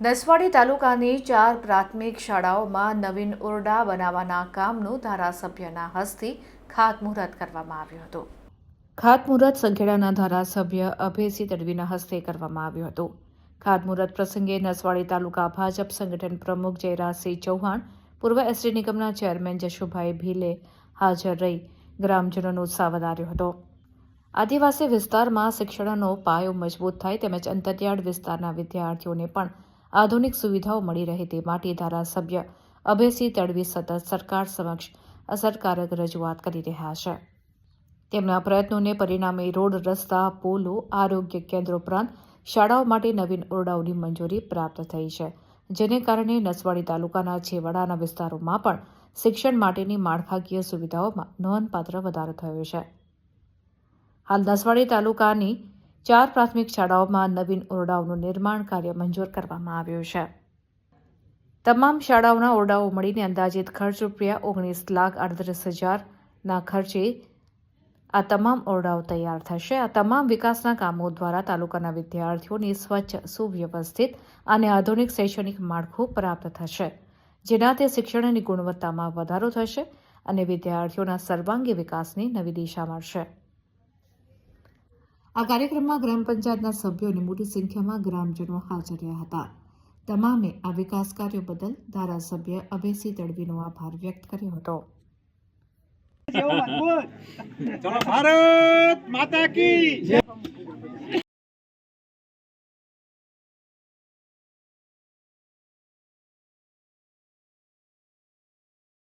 નસવાડી તાલુકાની ચાર પ્રાથમિક શાળાઓમાં નવીન ઓરડા બનાવવાના કામનું ધારાસભ્યના હસ્તે ખાતમુહૂર્ત કરવામાં આવ્યું હતું. ખાતમુહૂર્ત સંખેડાના ધારાસભ્ય અભયસિંહ તડવીના હસ્તે કરવામાં આવ્યું હતું. ખાતમુહૂર્ત પ્રસંગે નસવાડી તાલુકા ભાજપ સંગઠન પ્રમુખ જયરાજસિંહ ચૌહાણ, પૂર્વ એસટી નિગમના ચેરમેન જશુભાઈ ભીલે હાજર રહી ગ્રામજનોનો ઉત્સાહ વધાર્યો હતો. આદિવાસી વિસ્તારમાં શિક્ષણનો પાયો મજબૂત થાય તેમજ અંતરિયાળ વિસ્તારના વિદ્યાર્થીઓને પણ આધુનિક સુવિધાઓ મળી રહે તે માટે ધારાસભ્ય અભયસિંહ તડવી સતત સરકાર સમક્ષ અસરકારક રજૂઆત કરી રહ્યા છે. તેમના પ્રયત્નોને પરિણામે રોડ, રસ્તા, પોલો, આરોગ્ય કેન્દ્ર ઉપરાંત શાળાઓ માટે નવીન ઓરડાઓની મંજૂરી પ્રાપ્ત થઈ છે, જેને કારણે નસવાડી તાલુકાના છેવાડાના વિસ્તારોમાં પણ શિક્ષણ માટેની માળખાકીય સુવિધાઓમાં નોંધપાત્ર વધારો થયો છે. હાલ નસવાડી તાલુકાની ચાર પ્રાથમિક શાળાઓમાં નવીન ઓરડાઓનું નિર્માણ કાર્ય મંજૂર કરવામાં આવ્યું છે. તમામ શાળાઓના ઓરડાઓ મળીને અંદાજિત ખર્ચ રૂપિયા ઓગણીસ લાખ અડત્રીસ હજારના ખર્ચે આ તમામ ઓરડાઓ તૈયાર થશે. આ તમામ વિકાસના કામો દ્વારા તાલુકાના વિદ્યાર્થીઓને સ્વચ્છ, સુવ્યવસ્થિત અને આધુનિક શૈક્ષણિક માળખું પ્રાપ્ત થશે જેનાથી શિક્ષણની ગુણવત્તામાં વધારો થશે અને વિદ્યાર્થીઓના સર્વાંગી વિકાસની નવી દિશા મળશે. આ કાર્યક્રમમાં ગ્રામ પંચાયતના સભ્યો અને મોટી સંખ્યામાં ગ્રામજનો હાજર રહ્યા હતા. તમામે આ વિકાસ કાર્યો બદલ ધારાસભ્ય અભયસિંહ તડવીનો આભાર વ્યક્ત કર્યો હતો. ભારત માતા કી